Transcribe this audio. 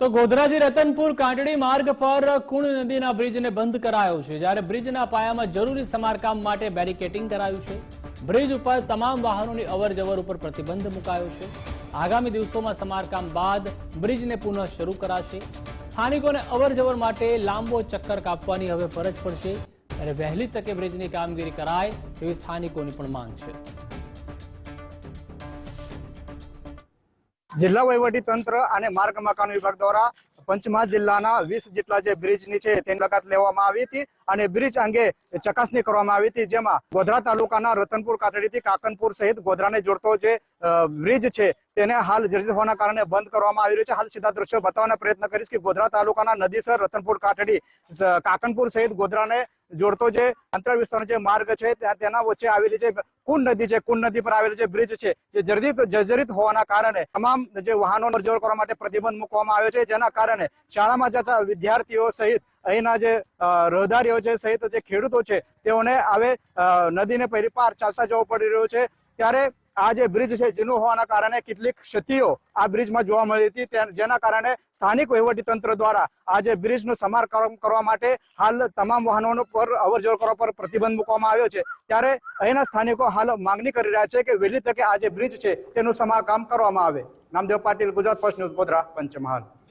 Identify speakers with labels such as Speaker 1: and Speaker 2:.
Speaker 1: તો ગોધરાજી રતનપુર કાંટડી માર્ગ પર કુણ નદીના બ્રિજને બંધ કરાયો છે? જ્યારે બ્રિજના પાયામાં જરૂરી સમારકામ માટે બેરિકેટિંગ કરાયું છે. બ્રિજ ઉપર તમામ વાહનોની અવરજવર ઉપર પ્રતિબંધ મુકાયો છે. આગામી દિવસોમાં સમારકામ બાદ બ્રિજને પુનઃ શરૂ કરાશે. સ્થાનિકોને અવરજવર માટે લાંબો ચક્કર કાપવાની હવે ફરજ પડશે. ત્યારે વહેલી તકે બ્રિજની કામગીરી કરાય તેવી સ્થાનિકોની પણ માંગ છે.
Speaker 2: જિલ્લા વહીવટી તંત્ર અને માર્ગ મકાન વિભાગ દ્વારા પંચમહાલ જિલ્લાના વીસ જેટલા જે બ્રિજની છે, તેની મુલાકાત લેવામાં આવી હતી અને બ્રિજ અંગે ચકાસણી કરવામાં આવી હતી, જેમાં ગોધરા તાલુકાના રતનપુર કાટડીથી કાકનપુર સહિત ગોધરાને જોડતો જે બ્રિજ છે, તેને હાલ જર્જર હોવાના કારણે બંધ કરવામાં આવી રહ્યો છે. હાલ સીધા દ્રશ્યો બતાવવાનો પ્રયત્ન કરીશ કે ગોધરા તાલુકાના નદીસર રતનપુર કાટડી કાકનપુર સહિત ગોધરાને જોડતો જે અંતર વિસ્તારનો જે માર્ગ છે તેના વચ્ચે આવેલી છે કુંડ નદી છે, કુંડ નદી પર આવેલી જે બ્રિજ છે, જે જર્જરિત જર્જરિત હોવાના કારણે તમામ જે વાહનો જોર કરવા માટે પ્રતિબંધ મૂકવામાં આવ્યો છે. જેના કારણે શાળામાં જતા વિદ્યાર્થીઓ સહિત અહીંના જે રહદારીઓ છે સહિત જે ખેડૂતો છે, તેઓને હવે નદીને પહેરી પાર ચાલતા જવું પડી રહ્યું છે. ત્યારે આ જે બ્રિજ છે, જૂનું હોવાના કારણે કેટલીક ક્ષતિઓ આ બ્રિજમાં જોવા મળી હતી. જેના કારણે સ્થાનિક તંત્ર દ્વારા આ જે બ્રિજનું સમારકામ કરવા માટે હાલ તમામ વાહનો પર અવરજવર કરવા પર પ્રતિબંધ મૂકવામાં આવ્યો છે. ત્યારે અહીંના સ્થાનિકો હાલ માંગણી કરી રહ્યા છે કે વહેલી તકે આ જે બ્રિજ છે, તેનું સમારકામ કરવામાં આવે. Namdev Patil, Gujarat first news, Godhra, Panchmahal.